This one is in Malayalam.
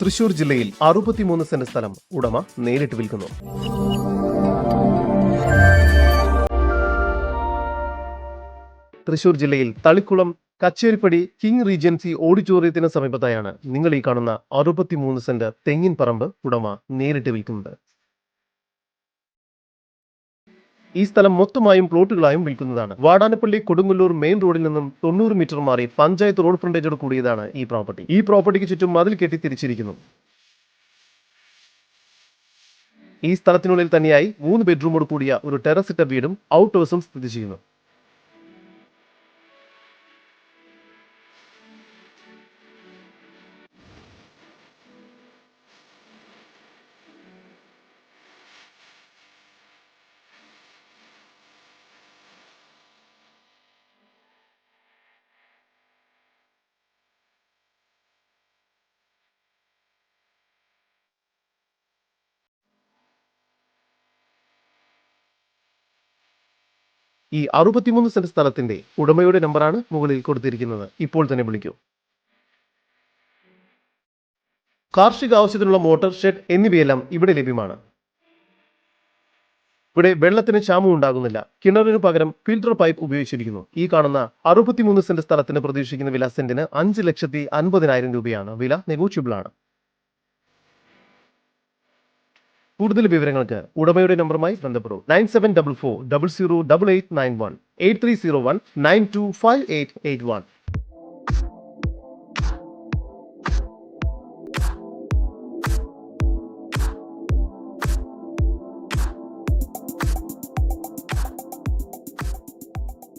തൃശൂർ ജില്ലയിൽ അറുപത്തിമൂന്ന് സെന്റ് സ്ഥലം ഉടമ നേരിട്ട് വിൽക്കുന്നു. തൃശൂർ ജില്ലയിൽ തളിക്കുളം കച്ചേരിപ്പടി കിങ് റീജൻസി ഓഡിറ്റോറിയത്തിന് സമീപത്തായാണ് നിങ്ങൾ ഈ കാണുന്ന അറുപത്തിമൂന്ന് സെന്റ് തെങ്ങിൻ പറമ്പ് ഉടമ നേരിട്ട് വിൽക്കുന്നത്. ഈ സ്ഥലം മൊത്തമായും പ്ലോട്ടുകളായും വിൽക്കുന്നതാണ്. വാടാനപ്പള്ളി കൊടുങ്ങല്ലൂർ മെയിൻ റോഡിൽ നിന്നും തൊണ്ണൂറ് മീറ്റർ മാറി പഞ്ചായത്ത് റോഡ് ഫ്രണ്ടേജോട് കൂടിയതാണ് ഈ പ്രോപ്പർട്ടി. ഈ പ്രോപ്പർട്ടിക്ക് ചുറ്റും മതിൽ കെട്ടി തിരിച്ചിരിക്കുന്നു. ഈ സ്ഥലത്തിനുള്ളിൽ തന്നെയായി മൂന്ന് ബെഡ്റൂമോട് കൂടിയ ഒരു ടെറസിട്ട വീടും ഔട്ട് ഹൗസും സ്ഥിതി ചെയ്യുന്നു. ഈ അറുപത്തിമൂന്ന് സെന്റ് സ്ഥലത്തിന്റെ ഉടമയുടെ നമ്പറാണ് മുകളിൽ കൊടുത്തിരിക്കുന്നത്. ഇപ്പോൾ തന്നെ വിളിക്കൂ. കാർഷിക ആവശ്യത്തിനുള്ള മോട്ടോർ ഷെഡ് എന്നിവയെല്ലാം ഇവിടെ ലഭ്യമാണ്. ഇവിടെ വെള്ളത്തിന് ക്ഷാമം ഉണ്ടാകുന്നില്ല. കിണറിന് പകരം ഫിൽട്ടർ പൈപ്പ് ഉപയോഗിച്ചിരിക്കുന്നു. ഈ കാണുന്ന അറുപത്തിമൂന്ന് സെന്റ് സ്ഥലത്തിന് പ്രതീക്ഷിക്കുന്ന വില സെന്റിന് അഞ്ച് ലക്ഷത്തി അൻപതിനായിരം രൂപയാണ്. വില നെഗോഷ്യബിൾ ആണ് കൂടുതൽ വിവരങ്ങൾക്ക് ഉടമയുടെ നമ്പറുമായി ബന്ധപ്പെടൂ. Nine seven double four double zero double eight nine one eight three zero one nine two five eight eight one.